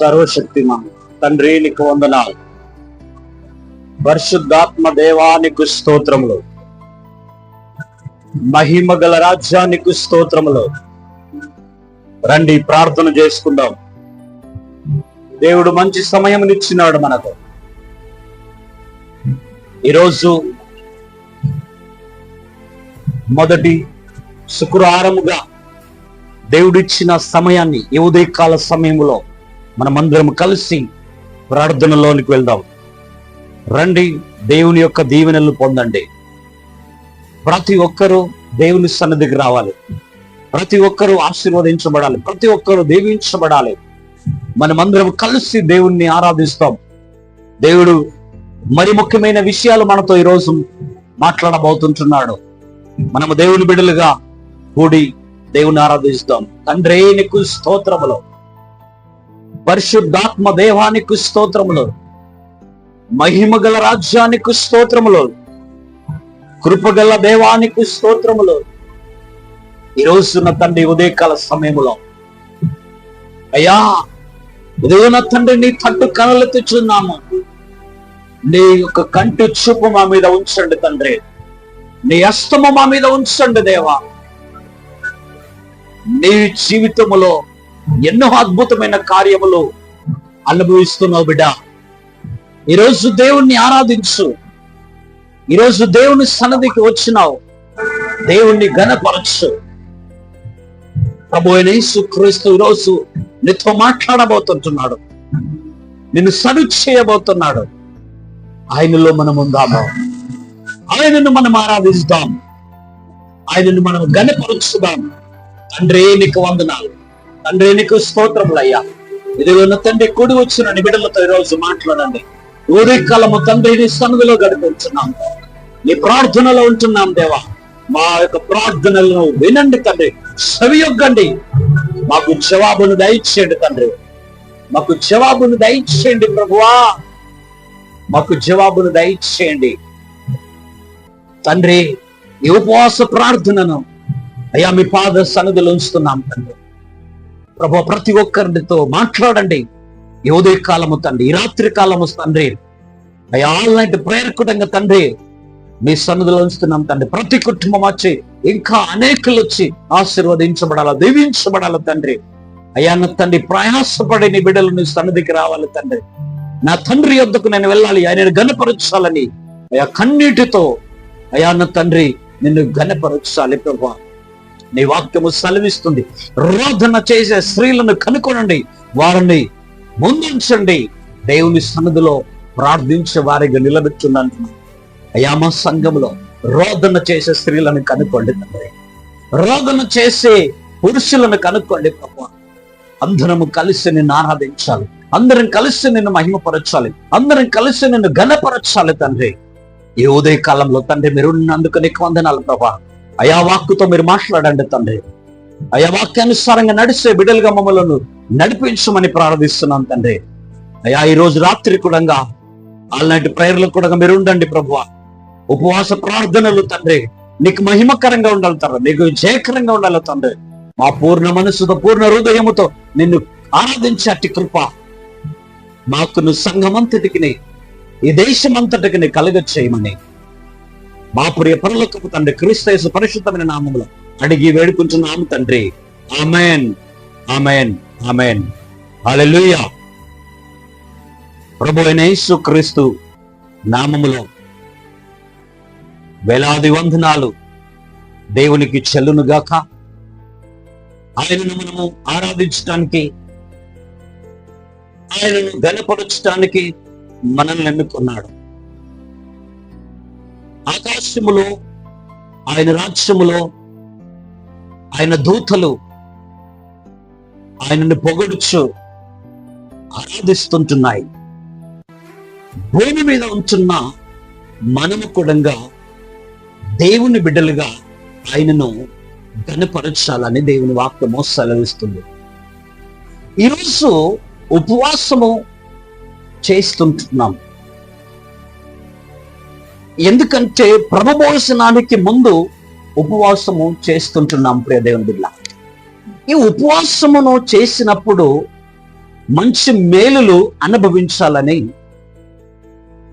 సర్వశక్తిమా తండ్రి నీకు వందనాలు. పరిశుద్ధాత్మ దేవానికి స్తోత్రములు. మహిమ గల రాజ్యానికి స్తోత్రములు. రండి ప్రార్థన చేసుకుందాం. దేవుడు మంచి సమయం ఇచ్చినాడు మనకు. ఈరోజు మొదటి శుక్రవారముగా దేవుడిచ్చిన సమయాన్ని ఈ ఉదయకాల సమయంలో మనమందరం కలిసి ప్రార్థనలోనికి వెళ్దాం. రండి దేవుని యొక్క దీవెనలు పొందండి. ప్రతి ఒక్కరూ దేవుని సన్నిధికి రావాలి. ప్రతి ఒక్కరూ ఆశీర్వదించబడాలి. ప్రతి ఒక్కరూ దీవించబడాలి. మనమందరం కలిసి దేవుణ్ణి ఆరాధిస్తాం. దేవుడు మరి ముఖ్యమైన విషయాలు మనతో ఈరోజు మాట్లాడబోతుంటున్నాడు. మనము దేవుని బిడ్డలుగా కూడి దేవుని ఆరాధిస్తాం. తండ్రే నీకు స్తోత్రములో. పరిశుద్ధాత్మ దేవానికి స్తోత్రములు. మహిమగల రాజ్యానికి స్తోత్రములు. కృపగల దేవానికి స్తోత్రములు. ఈ తండ్రి ఉదయకాల సమయములో అయ్యా ఉదయన తండ్రి నీ తట్టు కనలెత్తుచున్నాము నీ యొక్క కంటి చూపు మా మీద ఉంచండి తండ్రి. నీ అస్తము మా మీద ఉంచండి దేవా. నీ జీవితములో ఎన్నో అద్భుతమైన కార్యములు అనుభవిస్తున్నావు బిడ్డ. ఈరోజు దేవుణ్ణి ఆరాధించు. ఈరోజు దేవుని సన్నదికి వచ్చినావు. దేవుణ్ణి గణపరచు ప్రభు అయిన క్రీస్తు ఈరోజు నీతో మాట్లాడబోతుంటున్నాడు. నిన్ను సరి చేయబోతున్నాడు. ఆయనలో మనం ఉందాము. ఆయనను మనం ఆరాధిస్తాం. ఆయనను మనం గణపరుచుదాం తండ్రి నీకు వందనాలు. తండ్రి నీకు స్తోత్రములయ్యా. ఇదిగోన తండ్రి కూడి వచ్చిన నిబిడలతో ఈరోజు మాట్లాడండి. ఉదయకాలము తండ్రి నీ సన్నిధిలో గడిపించున్నాం. నీ ప్రార్థనలో ఉంటున్నాం దేవా. మా యొక్క ప్రార్థనలను వినండి తండ్రి. సవియొగ్గండి. మాకు జవాబును దయచేయండి తండ్రి. మాకు జవాబును దయచేయండి ప్రభువా. మాకు జవాబును దయచేయండి. తండ్రి ఈ ఉపవాస ప్రార్థనను అయ్యా మీ పాద సన్నిధిలో ఉంచుతున్నాం తండ్రి. ప్రభు ప్రతి ఒక్కరితో మాట్లాడండి. ఈ ఉదయ కాలము తండ్రి ఈ రాత్రి కాలము తండ్రి అయ్యా ఆల్నైట్ ప్రేరకుడంగా తండ్రి మీ సన్నిధిలో ఉంచుతున్నాం తండ్రి. ప్రతి కుటుంబం వచ్చి ఇంకా అనేకులు వచ్చి ఆశీర్వదించబడాలా దీవించబడాల తండ్రి. అయ్యా నా తండ్రి ప్రయాసపడి నీ బిడ్డలు నీ సన్నిధికి రావాలి తండ్రి. నా తండ్రి యొద్దకు నేను వెళ్ళాలి ఆయన గనపరచాలని అయ్యా కన్నీటితో అయా నా తండ్రి నిన్ను గనపరచాలి ప్రభా. నీ వాక్యము సెలవిస్తుంది. రోధన చేసే స్త్రీలను కనుకొనండి. వారిని ముందుంచండి. దేవుని సన్నిధిలో ప్రార్థించే వారిగా నిలబెట్టున్నాను అయ్యా మా సంఘంలో రోదన చేసే స్త్రీలను కనుక్కోండి తండ్రి. రోదన చేసే పురుషులను కనుక్కోండి ప్రభు. అందరము కలిసి నిన్ను ఆరాధించాలి. అందరం కలిసి నిన్ను మహిమపరచాలి. అందరం కలిసి నిన్ను ఘనపరచాలి తండ్రి. ఈ ఉదయ కాలంలో తండ్రి మీరు నీకు వందనాలు ప్రభా. అయా వాక్కుతో మీరు మాట్లాడండి తండ్రి. అయా వాక్యానుసారంగా నడిచే బిడ్డలుగా మమ్మలను నడిపించమని ప్రార్థిస్తున్నాను తండ్రి. అయా ఈ రోజు రాత్రి కూడా అలాంటి ప్రేయర్లు కూడా మీరు ఉండండి ప్రభు ఉపవాస ప్రార్థనలు తండ్రి నీకు మహిమకరంగా ఉండాలి తండ్రి నీకు జయకరంగా ఉండాలి తండ్రి. మా పూర్ణ మనసుతో పూర్ణ హృదయముతో నిన్ను ఆరాధించే అట్టి కృప మాకును సంఘమంతటికి ఈ దేశమంతటికి కలగ చేయమని మా ప్రియ పనులకు తండ్రి క్రీస్తు పరిశుద్ధమైన నామములో అడిగి వేడుకుంటున్నాము తండ్రి. ఆమెన్. ఆమెన్. ఆమెన్. హల్లెలూయా. ప్రభు అయిన యేసు క్రీస్తు నామములో వేలాది వందనాలు దేవునికి చెల్లునుగాక. ఆయనను మనము ఆరాధించటానికి ఆయనను గనపరచటానికి మనల్ని ఎన్నుకున్నాడు. ఆకాశములో ఆయన రాజ్యములో ఆయన దూతలు ఆయనను పొగడుచు ఆరాధిస్తుంటున్నాయి. భూమి మీద ఉంటున్న మనము కూడా దేవుని బిడ్డలుగా ఆయనను ఘనపరచాలని దేవుని వాక్యము సెలవిస్తుంది. ఈరోజు ఉపవాసము చేస్తుంటున్నాం. ఎందుకంటే ప్రభభోజనానికి ముందు ఉపవాసము చేస్తుంటున్నాం ప్రియ దేవుని బిడ్డ. ఈ ఉపవాసమును చేసినప్పుడు మంచి మేలులు అనుభవించాలని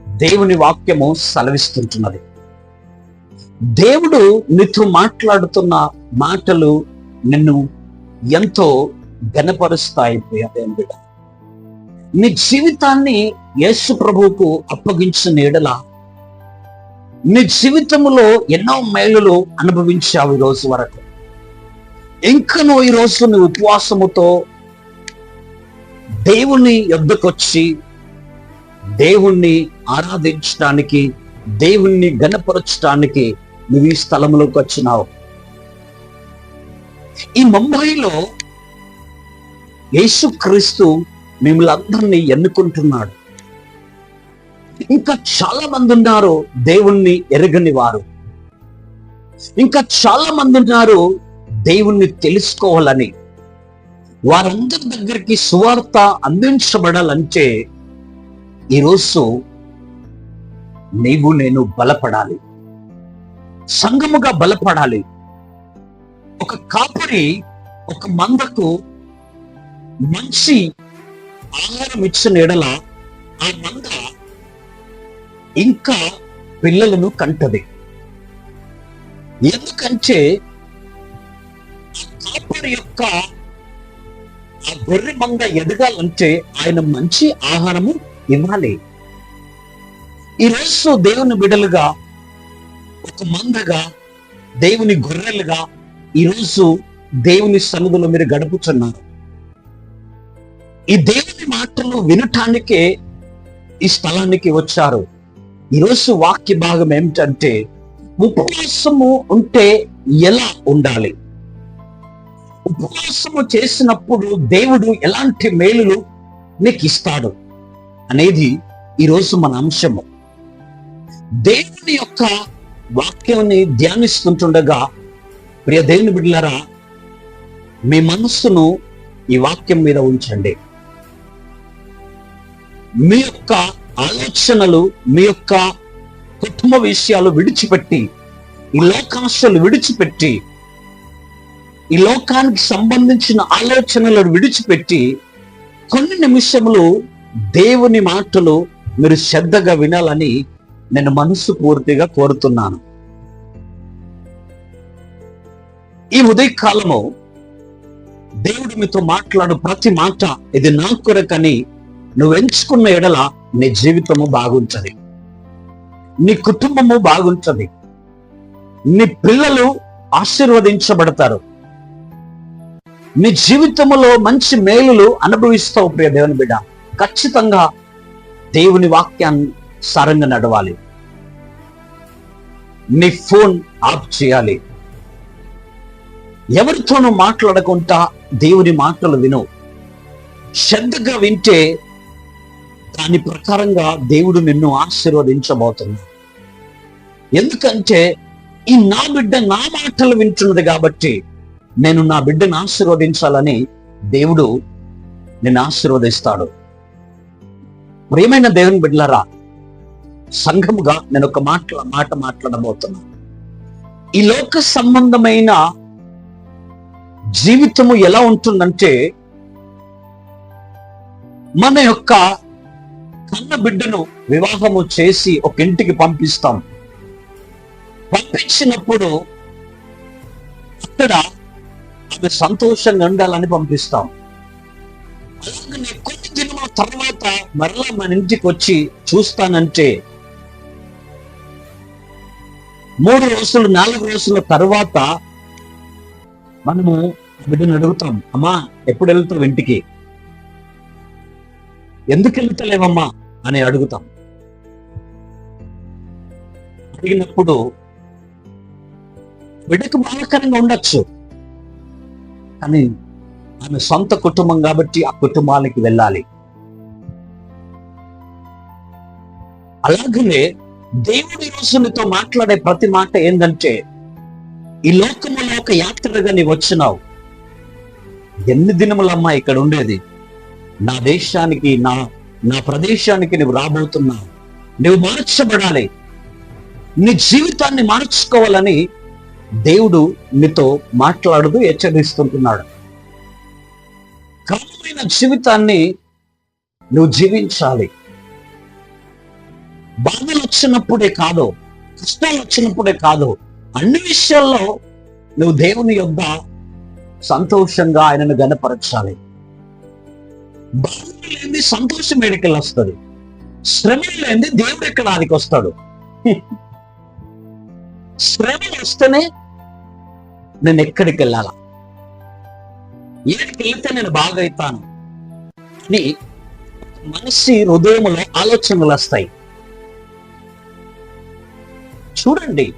దేవుని వాక్యము సెలవిస్తుంటున్నది. దేవుడు నీతో మాట్లాడుతున్న మాటలు నిన్ను ఎంతో ఘనపరుస్తాయి ప్రియ దేవుని బిడ్డ. నీ జీవితాన్ని యేసు ప్రభువుకు అప్పగించిన ఎడల నీ జీవితంలో ఎన్నో మేలులు అనుభవించావు ఈ రోజు వరకు. ఇంకా నువ్వు ఈ రోజు నీ ఉపవాసముతో దేవుని ఎద్దకొచ్చి దేవుణ్ణి ఆరాధించడానికి దేవుణ్ణి గణపరచడానికి నువ్వు ఈ స్థలంలోకి వచ్చినావు. ఈ ముంబైలో యేసుక్రీస్తు మిమ్మల్ని అందరినీ ఎన్నుకుంటున్నాడు. ఇంకా చాలా మంది ఉన్నారు దేవుణ్ణి ఎరగని వారు. ఇంకా చాలా మంది ఉన్నారు దేవుణ్ణి తెలుసుకోవాలని. వారందరి దగ్గరికి సువార్త అందించబడాలంటే ఈరోజు నీవు నేను బలపడాలి. సంగముగా బలపడాలి. ఒక కాపరి ఒక మందకు మంచి ఆహారం ఇచ్చిన ఎడల ఆ మంద ఇంకా పిల్లలను కంటది. ఎందుకంటే కాపరి యొక్క ఆ గొర్రె మంద ఎదగాలంటే ఆయన మంచి ఆహారము ఇవ్వాలి. ఈరోజు దేవుని బిడలుగా ఒక మందగా దేవుని గొర్రెలుగా ఈరోజు దేవుని సన్నిధిలో మీరు గడుపుతున్నారు. ఈ దేవుని మాటలు వినటానికే ఈ స్థలానికి వచ్చారు. ఈరోజు వాక్య భాగం ఏమిటంటే ఉపవాసము ఉంటే ఎలా ఉండాలి? ఉపవాసము చేసినప్పుడు దేవుడు ఎలాంటి మేలులు నీకు ఇస్తాడు అనేది ఈరోజు మన అంశము. దేవుని యొక్క వాక్యాన్ని ధ్యానిస్తుంటుండగా ప్రియ దేవుని బిడ్డలారా మీ మనస్సును ఈ వాక్యం మీద ఉంచండి. మీ యొక్క ఆలోచనలు మీ యొక్క కుటుంబ విషయాలు విడిచిపెట్టి ఈ లోకాశలు విడిచిపెట్టి ఈ లోకానికి సంబంధించిన ఆలోచనలను విడిచిపెట్టి కొన్ని నిమిషములు దేవుని మాటలు మీరు శ్రద్ధగా వినాలని నేను మనస్సు పూర్తిగా కోరుతున్నాను. ఈ ఉదయకాలము దేవుడు మీతో మాట్లాడు ప్రతి మాట ఇది నా కొరకని నువ్వు ఎంచుకున్న ఎడల నీ జీవితము బాగుంటది. నీ కుటుంబము బాగుంటది. నీ పిల్లలు ఆశీర్వదించబడతారు. నీ జీవితంలో మంచి మేలులు అనుభవిస్తావు ప్రియ దేవుని బిడ్డ. ఖచ్చితంగా దేవుని వాక్యాన్ని సారంగా నడవాలి. నీ ఫోన్ ఆఫ్ చేయాలి. ఎవరితోనూ మాట్లాడకుండా దేవుని మాటలు విను. శ్రద్ధగా వింటే దాని ప్రకారంగా దేవుడు నిన్ను ఆశీర్వదించబోతున్నాడు. ఎందుకంటే ఈ నా బిడ్డ నా మాటలు వింటున్నది కాబట్టి నేను నా బిడ్డను ఆశీర్వదించాలని దేవుడు నిన్ను ఆశీర్వదిస్తాడు. ప్రియమైన దేవుని బిడ్డలరా సంఘముగా నేను ఒక మాట మాట మాట్లాడబోతున్నా. ఈ లోక సంబంధమైన జీవితము ఎలా ఉంటుందంటే మన యొక్క కన్న బిడ్డను వివాహము చేసి ఒక ఇంటికి పంపిస్తాం. పంపించినప్పుడు అక్కడ ఆమె సంతోషంగా ఉండాలని పంపిస్తాం. అలాగనే కొన్ని దినముల తర్వాత మరలా మన ఇంటికి వచ్చి చూస్తానంటే మూడు రోజులు నాలుగు రోజుల తర్వాత మనము బిడ్డను అడుగుతాం అమ్మా ఎప్పుడు వెళ్తావు ఇంటికి? ఎందుకు వెళ్తలేవమ్మా అని అడుగుతాం. అడిగినప్పుడు బిడ్డకు బాధకరంగా ఉండొచ్చు. కానీ ఆమె సొంత కుటుంబం కాబట్టి ఆ కుటుంబానికి వెళ్ళాలి. అలాగనే దేవుడి రోజు నీతో మాట్లాడే ప్రతి మాట ఏంటంటే ఈ లోకములో ఒక యాత్రగా నీవు వచ్చినావు. ఎన్ని దినములమ్మా ఇక్కడ ఉండేది నా దేశానికి నా నా ప్రదేశానికి నువ్వు రాబోతున్నావు. నువ్వు మార్చబడాలి. నీ జీవితాన్ని మార్చుకోవాలని దేవుడు నీతో మాట్లాడుతూ హెచ్చరిస్తుంటున్నాడు. క్రమమైన జీవితాన్ని నువ్వు జీవించాలి. బాధలు వచ్చినప్పుడే కాదు కష్టాలు వచ్చినప్పుడే కాదు అన్ని విషయాల్లో నువ్వు దేవుని యొక్క సంతోషంగా ఆయనను గనపరచాలి బాధ లేని సంతోషం ఎడికెళ్ళి వస్తుంది? శ్రమ లేని దేవుడు ఎక్కడ ఆదికి వస్తాడు? శ్రమ వస్తేనే నేను ఎక్కడికి వెళ్ళాలా? ఏడికి వెళ్తే నేను బాగైతాను అని మనిషి హృదయంలో ఆలోచనలు వస్తాయి. చూడండి.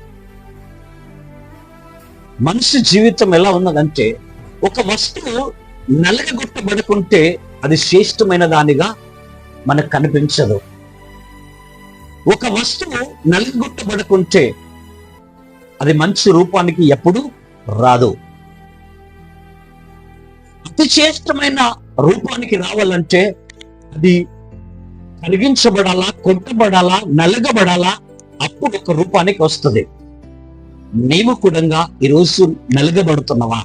మనిషి జీవితం ఎలా ఉన్నదంటే ఒక వస్తువు నలగగొట్టబడుకుంటే అది శ్రేష్టమైన దానిగా మనకు కనిపించదు. ఒక వస్తువు నలగగొట్టబడుకుంటే అది మంచి రూపానికి ఎప్పుడు రాదు. అతి శ్రేష్టమైన రూపానికి రావాలంటే అది కలిగించబడాలా కొట్టబడాలా నలగబడాలా అప్పుడు ఒక రూపానికి వస్తుంది. నీవు కూడా ఈరోజు నలగబడుతున్నవా?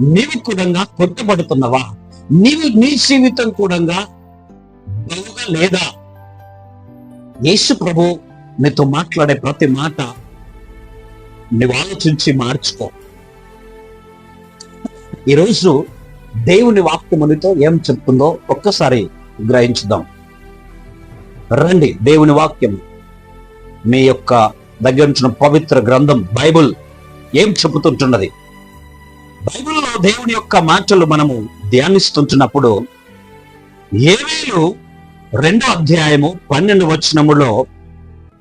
నీవు కూడా కొట్టబడుతున్నవా? నీవు నీ జీవితం కూడా బాగా లేదా? యేసు ప్రభు నీతో మాట్లాడే ప్రతి మాట నువ్వు ఆలోచించి మార్చుకో. ఈరోజు దేవుని వాక్యమునితో ఏం చెప్తుందో ఒక్కసారి గ్రహించుదాం. రండి దేవుని వాక్యం. మీ యొక్క దగ్గర ఉంచిన పవిత్ర గ్రంథం బైబుల్ ఏం చెబుతుంటున్నది? బైబిల్లో దేవుని యొక్క మాటలు మనము ధ్యానిస్తుంటున్నప్పుడు ఏవేలు రెండో అధ్యాయము పన్నెండు వచనములో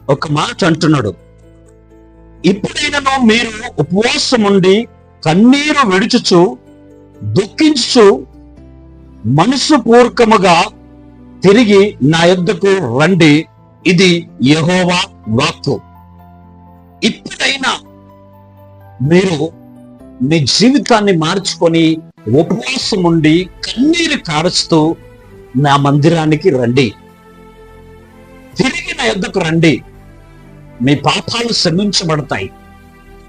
ఒక మాట అంటున్నాడు. ఇప్పుడైనను మీరు ఉపవాసం ఉండి కన్నీరు విడుచుచు దుఃఖించు మనసు పూర్వకముగా తిరిగి నా యొద్దకు రండి. ఇది యహోవా వాక్కు. ఇప్పుడైనా మీరు మీ జీవితాన్ని మార్చుకొని ఉపవాసం ఉండి కన్నీరు కారుస్తూ నా మందిరానికి రండి. తిరిగి నా యొద్దకు రండి. మీ పాపాలు శ్రమించబడతాయి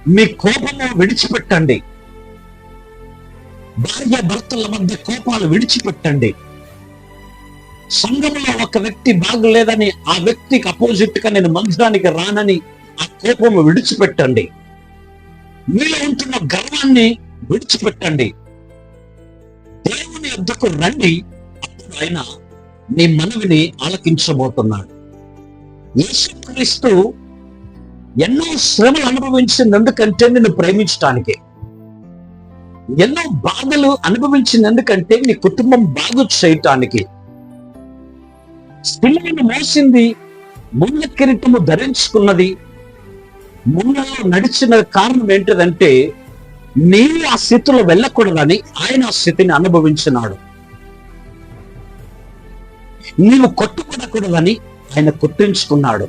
మీ కోపము విడిచిపెట్టండి. భార్య భర్తల మధ్య కోపాలు విడిచిపెట్టండి. సంఘంలో ఒక వ్యక్తి బాగలేదని ఆ వ్యక్తికి అపోజిట్గా నేను మందిరానికి రానని ఆ కోపము విడిచిపెట్టండి. మీలో ఉంటున్న గర్వాన్ని విడిచిపెట్టండి. దేవుని వద్దకు రండి. అప్పుడు ఆయన నీ మనవిని ఆలకించబోతున్నాడు. యేసుక్రీస్తు ఎన్నో శ్రమలు అనుభవించింది ఎందుకంటే నిన్ను ప్రేమించటానికి ఎన్నో బాధలు అనుభవించింది ఎందుకంటే నీ కుటుంబం బాగు చేయటానికి స్త్రీలను మోసింది ముళ్ళ కిరీటము ధరించుకున్నది ముళ్ళలో నడిచిన కారణం ఏంటిదంటే నీవు ఆ స్థితిలో వెళ్ళకూడదని ఆయన ఆ స్థితిని అనుభవించినాడు. నీవు కొట్టుపడకూడదని ఆయన కొట్టించుకున్నాడు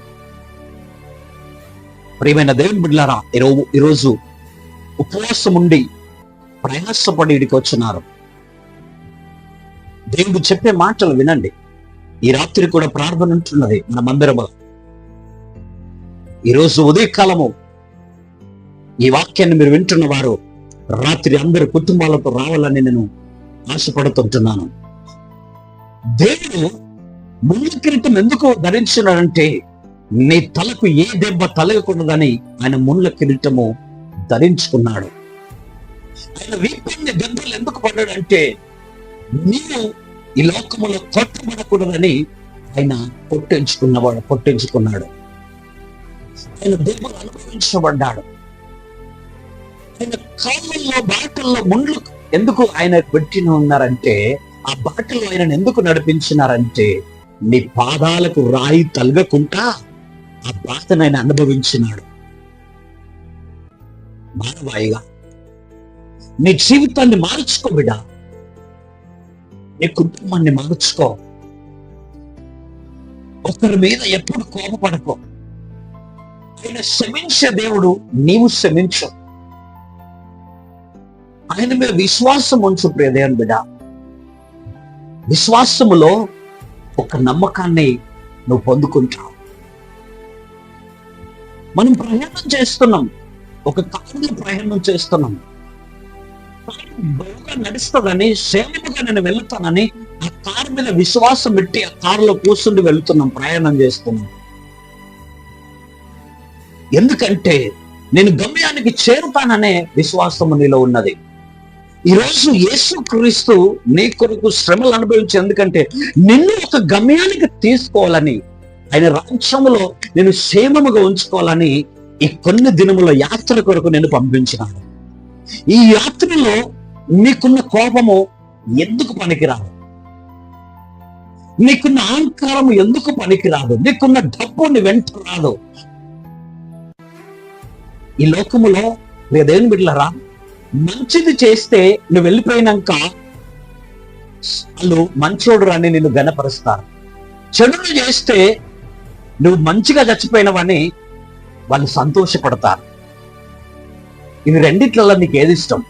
ప్రియమైన దేవుని బిడ్లారా ఈరోజు ఈరోజు ఉపవాసం ఉండి ప్రయాసపడి ఇడికి వచ్చినారు. దేవుడు చెప్పే మాటలు వినండి. ఈ రాత్రి కూడా ప్రార్థన ఉంటున్నది మన మందిరము ఈరోజు ఉదయకాలము ఈ వాక్యాన్ని మీరు వింటున్న వారు రాత్రి అందరి కుటుంబాలతో రావాలని నేను ఆశపడుతుంటున్నాను దేవుడు ముళ్ళు కిరీటం ఎందుకు ధరించినాడంటే నీ తలకు ఏ దెబ్బ తలగకూడదని ఆయన ముళ్ళ కిరీటము ధరించుకున్నాడు. ఆయన వీపుని దెబ్బలు ఎందుకు పడ్డాడంటే నీవు ఈ లోకములో కొట్టబడకూడదని ఆయన పొట్టించుకున్నవాడు పొట్టించుకున్నాడు ఆయన దెబ్బలు అనుభవించబడ్డాడు ఆయన కాళ్ళల్లో బాటల్లో ముండ్లు ఎందుకు ఆయన పెట్టిన ఉన్నారంటే ఆ బాటలో ఆయనను ఎందుకు నడిపించినారంటే నీ పాదాలకు రాయి తలగకుండా ఆ బాధను ఆయన అనుభవించినాడు. మానవాయిగా నీ జీవితాన్ని మార్చుకో బిడ. నీ కుటుంబాన్ని మార్చుకో. ఒకరి మీద ఎప్పుడు కోపపడకో. ఆయన క్షమించే దేవుడు నీవు క్షమించు. ఆయన మీద విశ్వాసం ఉంచు ప్రియదేవన్ బిడ్డ. విశ్వాసములో ఒక నమ్మకాన్ని నువ్వు పొందుకుంటావు. మనం ప్రయాణం చేస్తున్నాం. ఒక కారులో ప్రయాణం చేస్తున్నాం. బాగా నడుస్తుందని క్షేమముగా నేను వెళ్తానని ఆ కారు మీద విశ్వాసం పెట్టి ఆ కారులో కూర్చుండి వెళ్తున్నాం ప్రయాణం చేస్తున్నాం. ఎందుకంటే నేను గమ్యానికి చేరుతాననే విశ్వాసము నీలో ఉన్నది. ఈరోజు యేసు క్రీస్తు నీ కొరకు శ్రమలు అనుభవించి ఎందుకంటే నిన్ను ఒక గమ్యానికి తీసుకోవాలని ఆయన రాజ్యములో నేను క్షేమముగా ఉంచుకోవాలని ఈ కొన్ని దినముల యాత్ర కొరకు నేను పంపించినాను. ఈ యాత్రలో నీకున్న కోపము ఎందుకు పనికిరాదు? నీకున్న అహంకారం ఎందుకు పనికిరాదు? నీకున్న డబ్బు నీ వెంట రాదు. ఈ లోకములో నీ దేవుని బిడ్డలరా మంచిది చేస్తే నువ్వు వెళ్ళిపోయినాక వాళ్ళు మంచోడు రాని నిన్ను గనపరుస్తారు చెడును చేస్తే నువ్వు మంచిగా చచ్చిపోయినవని వాళ్ళు సంతోషపడతారు. ఇది రెండిట్లలో నీకు ఏది ఇష్టం?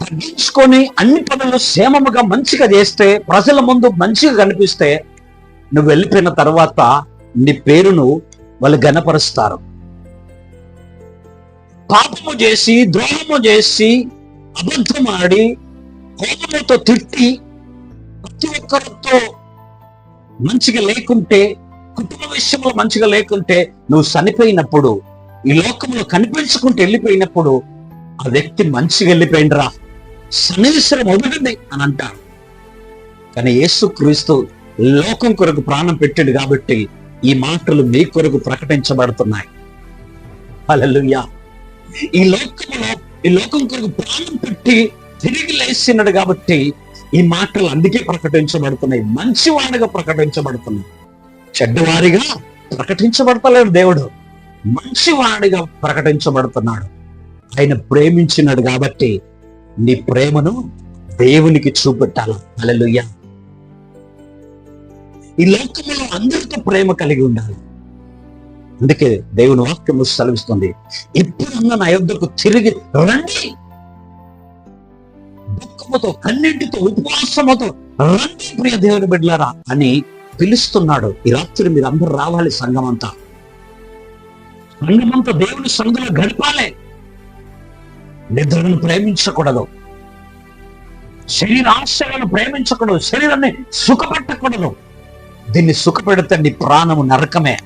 తగ్గించుకొని అన్ని పనులు క్షేమముగా మంచిగా చేస్తే ప్రజల ముందు మంచిగా కనిపిస్తే నువ్వు వెళ్ళిపోయిన తర్వాత నీ పేరును వాళ్ళు గనపరుస్తారు పాపము చేసి ద్రోహము చేసి అబద్ధమాడి ఆడి కోపముతో తిట్టి ప్రతి ఒక్కరితో మంచిగా లేకుంటే కుటుంబ విషయంలో మంచిగా లేకుంటే నువ్వు చనిపోయినప్పుడు ఈ లోకంలో కనిపించుకుంటూ వెళ్ళిపోయినప్పుడు ఆ వ్యక్తి మంచిగా వెళ్ళిపోయిండ్రా సన్నిధిశ్రం వదిలింది అని అంటారు. కానీ యేసు క్రీస్తు లోకం కొరకు ప్రాణం పెట్టాడు కాబట్టి ఈ మాటలు మీ కొరకు ప్రకటించబడుతున్నాయి. హల్లెలూయా. ఈ లోకంలో ఈ లోకం కొరకు ప్రాణం పెట్టి తిరిగి లేచినాడు కాబట్టి ఈ మాటలు అందుకే ప్రకటించబడుతున్నాయి. మంచివాడిగా ప్రకటించబడుతున్నాయి. చెడ్డవారిగా ప్రకటించబడతలేడు దేవుడు. మంచివాడిగా ప్రకటించబడుతున్నాడు. ఆయన ప్రేమించినాడు కాబట్టి నీ ప్రేమను దేవునికి చూపెట్టాలి? అలలుయ్య ఈ లోకంలో అందరితో ప్రేమ కలిగి ఉండాలి. అందుకే దేవుని వాక్యము సెలవిస్తుంది. ఎప్పుడన్నా నా యొద్దకు తిరిగి రండి. దుఃఖముతో కన్నింటితో ఉపవాసముతో రండి ప్రియ దేవుని బిడ్డలారా అని పిలుస్తున్నాడు ఈ రాత్రి మీరు అందరు రావాలి సంఘమంతా. సంఘమంతా దేవుని సంఘంలో గడపాలి. నిద్రను ప్రేమించకూడదు. శరీర ఆశలను ప్రేమించకూడదు. శరీరాన్ని సుఖపెట్టకూడదు. దీన్ని సుఖపెడితే నీ ప్రాణము నరకమే.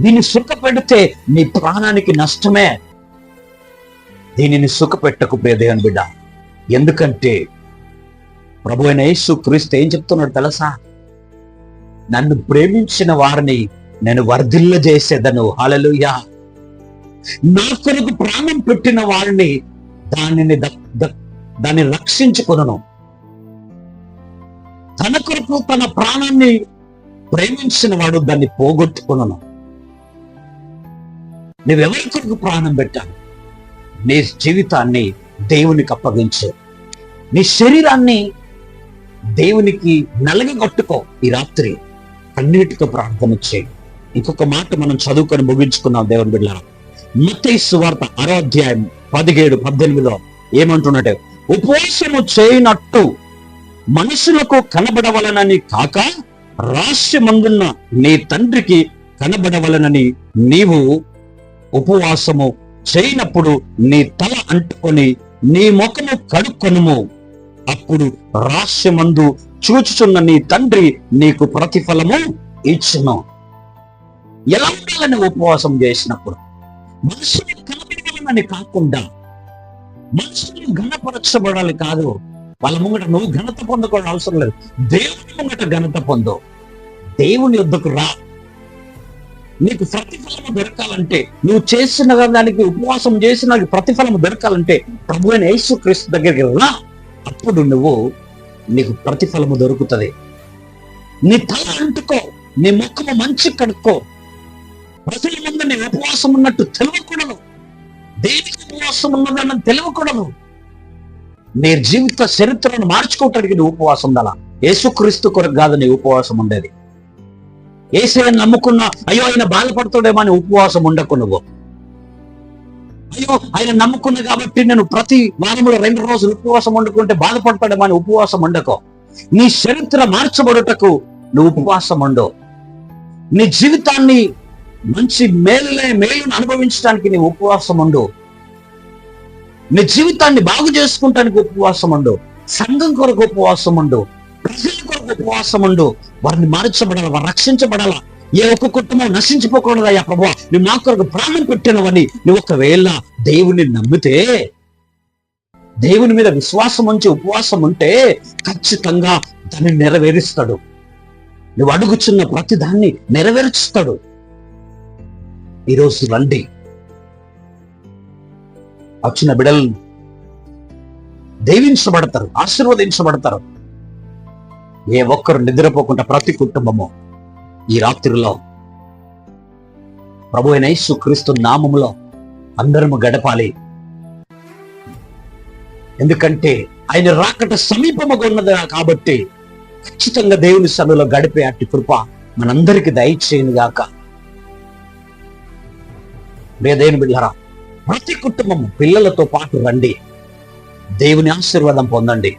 దీన్ని సుఖపెడితే నీ ప్రాణానికి నష్టమే. దీనిని సుఖపెట్టకు ప్రియ బిడ్డ. ఎందుకంటే ప్రభు అయిన యేసు క్రీస్తు ఏం చెప్తున్నాడు తెలుసా? నన్ను ప్రేమించిన వారిని నేను వర్ధిల్ల చేసేదను హాలలుయా నా కొరకు ప్రాణం పెట్టిన వారిని దానిని దాన్ని రక్షించుకును తన కొరకు తన ప్రాణాన్ని ప్రేమించిన వాడు దాన్ని పోగొట్టుకును నువ్వెవరి కొరకు ప్రాణం పెట్టాను నీ జీవితాన్ని దేవునికి అప్పగించు. నీ శరీరాన్ని దేవునికి నలగగొట్టుకో ఈ రాత్రి. అన్నిటితో ప్రార్థన చేయి. ఇంకొక మాట మనం చదువుకొని ముగించుకున్నాం దేవుని బిడ్డ మత్తయి సువార్త ఆరో అధ్యాయం పదిహేడు పద్దెనిమిదిలో ఏమంటున్నట్టే ఉపవాసము చేయనట్టు మనుషులకు కనబడవలనని కాక రహస్యమందున్న నీ తండ్రికి కనబడవలనని నీవు ఉపవాసము చేయనప్పుడు నీ తల అంటుకొని నీ ముఖము కడుక్కొనుము. అప్పుడు రహస్యమందు చూచుచున్న నీ తండ్రి నీకు ప్రతిఫలము ఇచ్చును. ఎలా ఉండాలని ఉపవాసం చేసినప్పుడు? మనుషులు కనబడాలని కాకుండా మనుషులు ఘనపరచబడాలి కాదు. వాళ్ళ ముంగట నువ్వు ఘనత పొందుకోవడం అవసరం లేదు. దేవుని ముంగట ఘనత పొందు. దేవుని వద్దకు రా. నీకు ప్రతిఫలము దొరకాలంటే నువ్వు చేసిన దానికి ఉపవాసం చేసిన ప్రతిఫలం ప్రతిఫలము దొరకాలంటే ప్రభు అయిన యేసు క్రీస్తు దగ్గరికి రా అప్పుడు నువ్వు నీకు ప్రతిఫలము దొరుకుతుంది. నీ తల అంటుకో నీ ముఖము మంచి కడుక్కో. ప్రజల ముందు నీ ఉపవాసం ఉన్నట్టు తెలియకూడదు. దేనికి ఉపవాసం ఉన్నదన్న తెలియకూడదు. నీ జీవిత చరిత్రను మార్చుకోవటానికి నీ ఉపవాసం ఉండాలా? యేసుక్రీస్తు కొరకు కాదు నీ ఉపవాసం ఉండేది. ఏసయ్యను నమ్ముకున్న అయ్యో ఆయన బాధపడుతుండేమో అని ఉపవాసం ఉండకు నువ్వు. అయ్యో ఆయన నమ్ముకున్న కాబట్టి నేను ప్రతి వారంలో రెండు రోజులు ఉపవాసం వండుకుంటే బాధపడతాడేమో అని ఉపవాసం ఉండకో. నీ చరిత్ర మార్చబడుటకు నువ్వు ఉపవాసం ఉండు. నీ జీవితాన్ని మంచి మేలులే మేలును అనుభవించడానికి నీ ఉపవాసం ఉండు. నీ జీవితాన్ని బాగు చేసుకుంటానికి ఉపవాసం ఉండు. సంఘం కొరకు ఉపవాసం ఉండు. ప్రజల కొరకు ఉపవాసం ఉండు. వారిని మార్చబడాల వారు రక్షించబడాల? ఏ ఒక్క కుటుంబం నశించిపోకూడదయ్యా ప్రభా నువ్వు నా కొరకు ప్రాణం పెట్టినవని నువ్వు ఒకవేళ దేవుని నమ్మితే దేవుని మీద విశ్వాసం ఉంచి ఉపవాసం ఉంటే ఖచ్చితంగా దాన్ని నెరవేరుస్తాడు. నువ్వు అడుగుచున్న ప్రతి దాన్ని నెరవేరుస్తాడు. ఈరోజు రండి. వచ్చిన బిడలు దేవించబడతారు ఆశీర్వదించబడతారు. ఏ ఒక్కరు నిద్రపోకుండా ప్రతి కుటుంబము ఈ రాత్రిలో ప్రభు అయిన యేసుక్రీస్తు నామములో అందరము గడపాలి. ఎందుకంటే ఆయన రాకట సమీపముగా ఉన్నది కాబట్టి ఖచ్చితంగా దేవుని సన్నిలో గడిపే అట్టి కృప మనందరికి దయచేయను గాక. దేవుని బిడ్డారా ప్రతి కుటుంబము పిల్లలతో పాటు రండి. దేవుని ఆశీర్వాదం పొందండి.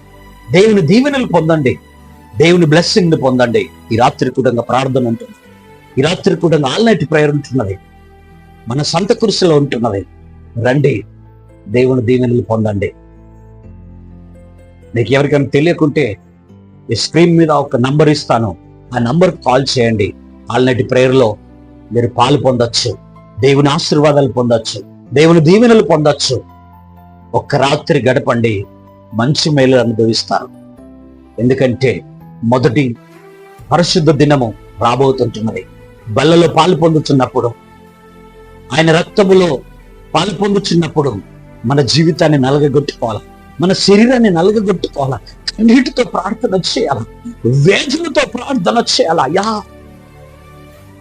దేవుని దీవెనలు పొందండి. దేవుని బ్లెస్సింగ్ పొందండి. ఈ రాత్రి కూడంగా ప్రార్థన ఉంటుంది. ఈ రాత్రి కూడంగా ఆల్ నైట్ ప్రేయర్ ఉంటున్నది. మన సంత కృషిలో ఉంటున్నది. రండి. దేవుని దీవెనలు పొందండి. మీకు ఎవరికైనా తెలియకుంటే ఈ స్క్రీన్ మీద ఒక నంబర్ ఇస్తాను. ఆ నంబర్ కాల్ చేయండి. ఆల్ నైట్ ప్రేయర్లో మీరు పాలు పొందొచ్చు. దేవుని ఆశీర్వాదాలు పొందొచ్చు. దేవుని దీవెనలు పొందొచ్చు. ఒక్క రాత్రి గడపండి. మంచి మేలు అనుభవిస్తారు. ఎందుకంటే మొదటి పరిశుద్ధ దినము రాబోతుంటున్నది. బల్లలో పాలు పొందుతున్నప్పుడు ఆయన రక్తములో పాలు పొందుతున్నప్పుడు మన జీవితాన్ని నలగగొట్టుకోవాలి? మన శరీరాన్ని నలగగొట్టుకోవాలా? కన్నీటితో ప్రార్థన చేయాలా? వేదనతో ప్రార్థన చేయాలా? యా!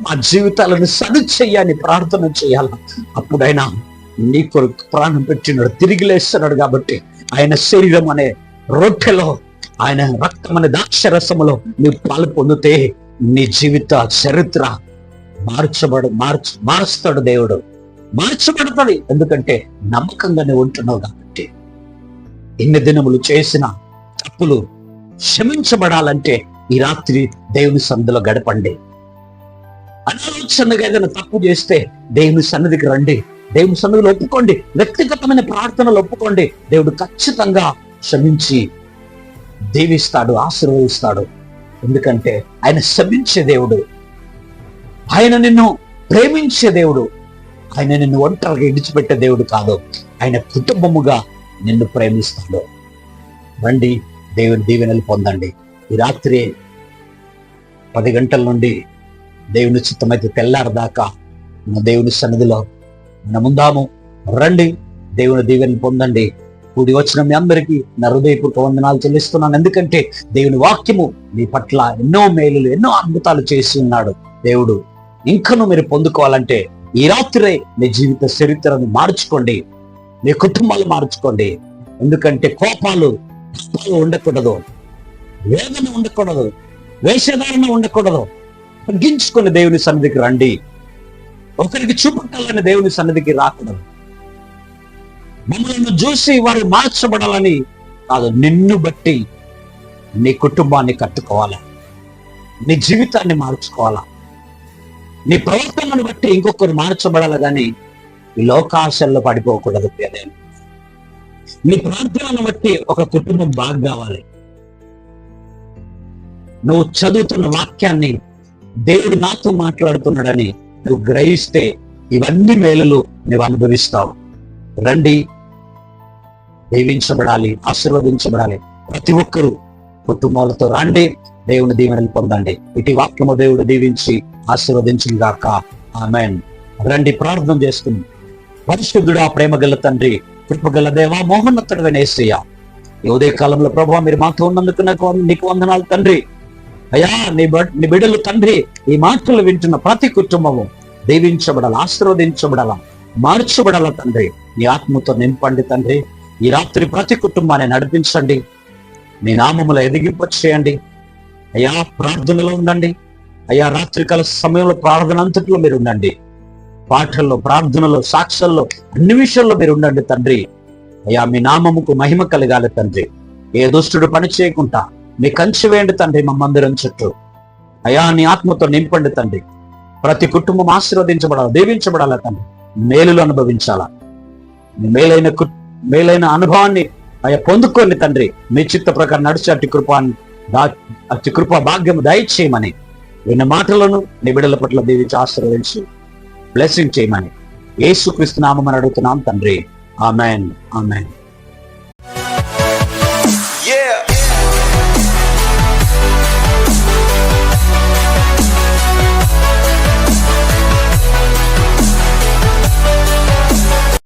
మా జీవితాలను సరి చెయ్యని ప్రార్థన చేయాలా? అప్పుడైనా నీ కొరకు ప్రాణం పెట్టినాడు తిరిగి లేస్తున్నాడు కాబట్టి ఆయన శరీరం అనే రొట్టెలో ఆయన రక్తమైన దాక్షరసములో నీ పాలు పొందితే నీ జీవిత చరిత్ర మార్చబడు మార్చ మారుస్తాడు దేవుడు. మార్చబడతాడు. ఎందుకంటే నమ్మకంగానే ఉంటున్నావు కాబట్టి. ఎన్ని దినములు చేసిన తప్పులు క్షమించబడాలంటే ఈ రాత్రి దేవుని సన్నిధిలో గడపండి. అనాలోచనగా ఏదైనా తప్పు చేస్తే దేవుని సన్నిధికి రండి. దేవుని సన్నిధిలో ఒప్పుకోండి. వ్యక్తిగతమైన ప్రార్థనలు ఒప్పుకోండి. దేవుడు ఖచ్చితంగా క్షమించి దీవిస్తాడు ఆశీర్వదిస్తాడు. ఎందుకంటే ఆయన శమించే దేవుడు. ఆయన నిన్ను ప్రేమించే దేవుడు. ఆయన నిన్ను ఒంటరిగా ఇడిచిపెట్టే దేవుడు కాదు. ఆయన కుటుంబముగా నిన్ను ప్రేమిస్తాడు. రండి దేవుని దీవెనలు పొందండి. ఈ రాత్రి పది గంటల నుండి దేవుని చిత్తమైతే తెల్లారదాకా మన దేవుని సన్నిధిలో మనముందాము రండి దేవుని దీవెనలు పొందండి. కూడి వచ్చిన మీ అందరికీ నా హృదయపూర్వక వందనాలు చెల్లిస్తున్నాను. ఎందుకంటే దేవుని వాక్యము మీ పట్ల ఎన్నో మేలులు ఎన్నో అద్భుతాలు చేసి ఉన్నాడు. దేవుడు ఇంకను మీరు పొందుకోవాలంటే ఈ రాత్రే మీ జీవిత చరిత్రను మార్చుకోండి. మీ కుటుంబాలు మార్చుకోండి. ఎందుకంటే కోపాలు కష్టాలు ఉండకూడదు. వేదన ఉండకూడదు. వేషధారణ ఉండకూడదు. తగ్గించుకుని దేవుని సన్నిధికి రండి. ఒకరికి చూపట్టాలని దేవుని సన్నిధికి రాకూడదు. మమ్మల్ని చూసి వారు మార్చబడాలని కాదు నిన్ను బట్టి నీ కుటుంబాన్ని కట్టుకోవాలా? నీ జీవితాన్ని మార్చుకోవాలా? నీ ప్రవర్తనను బట్టి ఇంకొకరు మార్చబడాలి కానీ ఈ లోకాశల్లో పడిపోకూడదు ప్రియదేవుని నీ ప్రార్థనను బట్టి ఒక కుటుంబం బాగా కావాలి. నువ్వు చదువుతున్న వాక్యాన్ని దేవుడు నాతో మాట్లాడుతున్నాడని నువ్వు గ్రహిస్తే ఇవన్నీ మేలులు నువ్వు అనుభవిస్తావు. రండి. దీవించబడాలి ఆశీర్వదించబడాలి. ప్రతి ఒక్కరూ కుటుంబాలతో రండి దేవుని దీవెనలు పొందండి. ఇటు వాక్యము దేవుడు దీవించి ఆశీర్వదించి గాక. ఆమెన్. రండి ప్రార్థన చేసుకుని పరిశుద్ధుడా ప్రేమ గల తండ్రి కృపగల దేవా మోహన్నతుడు వినేసయ్య ఈ ఉదయ కాలంలో ప్రభావ మీరు మాతో ఉన్నందుకు నాకు నీకు వందనాలు తండ్రి. అయ్యా నీ నీ బిడ్డలు తండ్రి ఈ మాటలు వింటున్న ప్రతి కుటుంబము దీవించబడాలి ఆశీర్వదించబడాల. మార్చబడాల తండ్రి. నీ ఆత్మతో నింపండి తండ్రి. ఈ రాత్రి ప్రతి కుటుంబాన్ని నడిపించండి. నీ నామముల ఎదిగింప చేయండి అయ్యా ప్రార్థనలో ఉండండి. అయ్యా రాత్రికాల సమయంలో ప్రార్థన అంతట్లో మీరు ఉండండి. పాటల్లో ప్రార్థనలో సాక్ష్యాల్లో అన్ని విషయాల్లో మీరు ఉండండి తండ్రి. అయ్యా మీ నామముకు మహిమ కలగాలి తండ్రి. ఏ దుష్టుడు పని చేయకుండా మీ కంచి వేయండి తండ్రి మా మందిరం చుట్టూ. అయ్యా నీ ఆత్మతో నింపండి తండ్రి. ప్రతి కుటుంబం ఆశీర్వదించబడాలి దీవించబడాలి తండ్రి. మేలులు అనుభవించాలా? మేలైన మేలైన అనుభవాన్ని అయ్యా పొందుకోండి తండ్రి మీ చిత్త ప్రకారం నడిచి అట్టి కృపాన్ని అట్టి కృప భాగ్యం దయచేయమని విన్న మాటలను నిబిడల పట్ల దీవించి ఆశీర్వదించి బ్లెస్సింగ్ చేయమని. ఏసుక్రీస్తు నామని అడుగుతున్నాం తండ్రి. ఆమెన్. ఆమెన్.